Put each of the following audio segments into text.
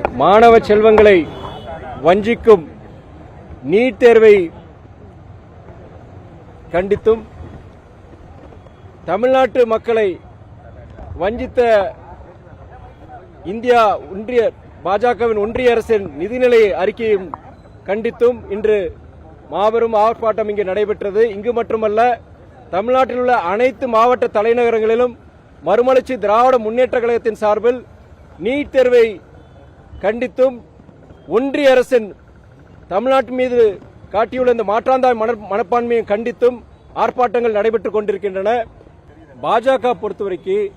மாணவ செல்வங்களை வஞ்சிக்கும் நீட் தேர்வை கண்டித்தும் தமிழ்நாட்டு மக்களை வஞ்சித்த இந்தியா ஒன்றிய பாஜகவின் ஒன்றிய அரசின் நிதிநிலை அறிக்கையும் கண்டித்தும் இன்று மாபெரும் ஆர்ப்பாட்டம் இங்கு நடைபெற்றது. இங்கு மட்டுமல்ல தமிழ்நாட்டில் உள்ள அனைத்து மாவட்ட தலைநகரங்களிலும் மறுமலர்ச்சி திராவிட முன்னேற்ற கழகத்தின் சார்பில் நீட் தேர்வை கண்டித்தும் ஒன்றிய அரசின் தமிழ்நாட்டு மீது காட்டியுள்ள இந்த மாற்றாந்தாய் மன- மனப்பான்மையை கண்டித்தும் ஆர்ப்பாட்டங்கள் நடைபெற்றுக் கொண்டிருக்கின்றன. பாஜக பொறுத்தவரைக்கும்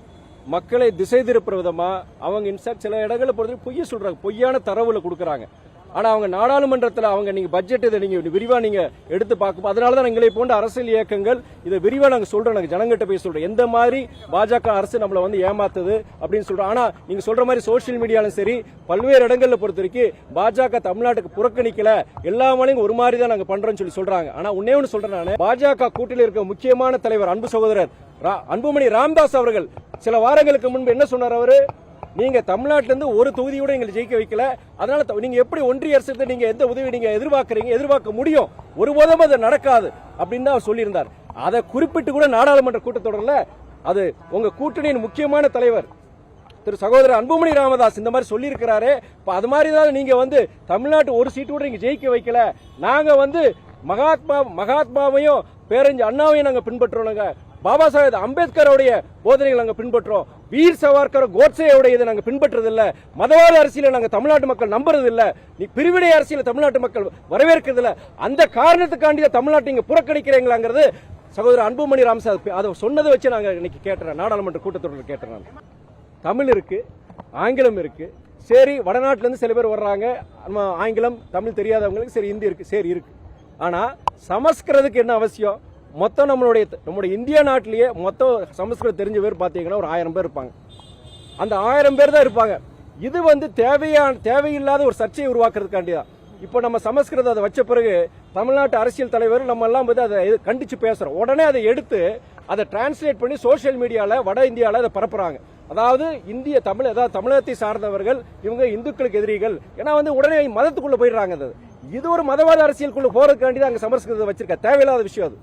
மக்களை திசை திருப்புற விதமா அவங்க இன்சாக்ட் சில இடங்களை பொறுத்த பொய்ய சொல்றாங்க. பொய்யான தரவுல கொடுக்கறாங்க. ஆனால் அவங்க நாடாளுமன்றத்தில் அவங்க நீங்கள் பட்ஜெட் இதை நீங்கள் விரிவாக நீங்கள் எடுத்து பார்க்கும் அதனால தான் எங்களை போன்ற அரசியல் இயக்கங்கள் இதை விரிவாக நாங்கள் சொல்கிறோம் நாங்கள் ஜனங்கிட்ட போய் சொல்கிறோம் எந்த மாதிரி பாஜக அரசு நம்மளை வந்து ஏமாத்துது அப்படின்னு சொல்கிறோம் ஆனால் நீங்கள் சொல்கிற மாதிரி சோஷியல் மீடியாலும் சரி பல்வேறு இடங்களில் பொறுத்த வரைக்கும் பாஜக தமிழ்நாட்டுக்கு புறக்கணிக்கல. எல்லா மாலையும் ஒரு மாதிரி தான் நாங்கள் பண்ணுறோம்னு சொல்லி சொல்கிறாங்க ஆனால் உன்னே ஒன்று சொல்கிறேன் நான். பாஜக கூட்டில் இருக்க முக்கியமான தலைவர் அன்பு சகோதரர் ரா- அன்புமணி ராம்தாஸ் அவர்கள் சில வாரங்களுக்கு முன்பு என்ன சொன்னார் அவரு? நீங்கள் தமிழ்நாட்டிலேருந்து ஒரு தொகுதியோட எங்களை ஜெயிக்க வைக்கல. அதனால் த- எப்படி ஒன்றிய அரசுக்கு நீங்கள் எந்த உதவி நீங்கள் எதிர்பார்க்குறீங்க எதிர்பார்க்க முடியும்? ஒருபோதும் அது நடக்காது அப்படின்னு தான் அவர் சொல்லியிருந்தார். அதை குறிப்பிட்டு கூட நாடாளுமன்ற கூட்டத்தொடர்ல அது உங்கள் கூட்டணியின் முக்கியமான தலைவர் திரு சகோதரர் அன்புமணி ராமதாஸ் இந்த மாதிரி சொல்லியிருக்கிறாரு. இப்போ அது மாதிரி தான் நீங்கள் வந்து தமிழ்நாட்டு ஒரு சீட்டு கூட நீங்கள் ஜெயிக்க வைக்கல. நாங்கள் வந்து மகாத்மா மகாத்மாவையும் பேரஞ்சு அண்ணாவையும் நாங்கள் பின்பற்றுறோங்க பாபா சாஹேப் அம்பேத்கருடைய போதனைகள் நாங்கள் பின்பற்றுறோம். வீர் சவார்கர் கோட்சேயோட இதை நாங்கள் பின்பற்றதில்லை மதவாத அரசியலை நாங்கள் தமிழ்நாட்டு மக்கள் நம்புறதில்லை. நீ பிரிவினை அரசியலை தமிழ்நாட்டு மக்கள் வரவேற்கிறதில்ல. அந்த காரணத்துக்காண்டி தான் தமிழ்நாட்டை இங்கே புறக்கணிக்கிறீங்களாங்கிறது சகோதரர் அன்புமணி ராம்சா அதை சொன்னதை வச்சு நாங்கள் இன்னைக்கு கேட்டுறேன் நாடாளுமன்ற கூட்டத்தொடரில் கேட்டேன் நான். தமிழ் இருக்கு ஆங்கிலம் இருக்கு. சரி வடநாட்டிலேருந்து சில பேர் வர்றாங்க. நம்ம ஆங்கிலம் தமிழ் தெரியாதவங்களுக்கு சரி ஹிந்தி இருக்கு சரி இருக்கு. ஆனால் சமஸ்கிருதத்துக்கு என்ன அவசியம்? மொத்தம் நம்மளுடைய நம்மளுடைய இந்தியா நாட்டிலேயே மொத்தம் சமஸ்கிருதம் தெரிஞ்ச பேர் பார்த்தீங்கன்னா ஒரு ஆயிரம் பேர் இருப்பாங்க. அந்த ஆயிரம் பேர் தான் இருப்பாங்க. இது வந்து தேவையான தேவையில்லாத ஒரு சர்ச்சையை உருவாக்குறதுக்காண்டி தான் இப்போ நம்ம சமஸ்கிருதம் அதை வச்ச பிறகு தமிழ்நாட்டு அரசியல் தலைவர் நம்ம எல்லாம் வந்து அதை கண்டிச்சு பேசுகிறோம் உடனே அதை எடுத்து அதை டிரான்ஸ்லேட் பண்ணி சோஷியல் மீடியாவில் வட இந்தியாவில் அதை பரப்புறாங்க. அதாவது இந்திய தமிழ் அதாவது தமிழகத்தை சார்ந்தவர்கள் இவங்க இந்துக்களுக்கு எதிரிகள். ஏன்னா வந்து உடனே மதத்துக்குள்ளே போயிடுறாங்க அது. இது ஒரு மதவாத அரசியலுக்குள்ளே போகிறதுக்காண்டி தான் அங்கே சமஸ்கிருதத்தை வச்சிருக்க. தேவையில்லாத விஷயம் அது.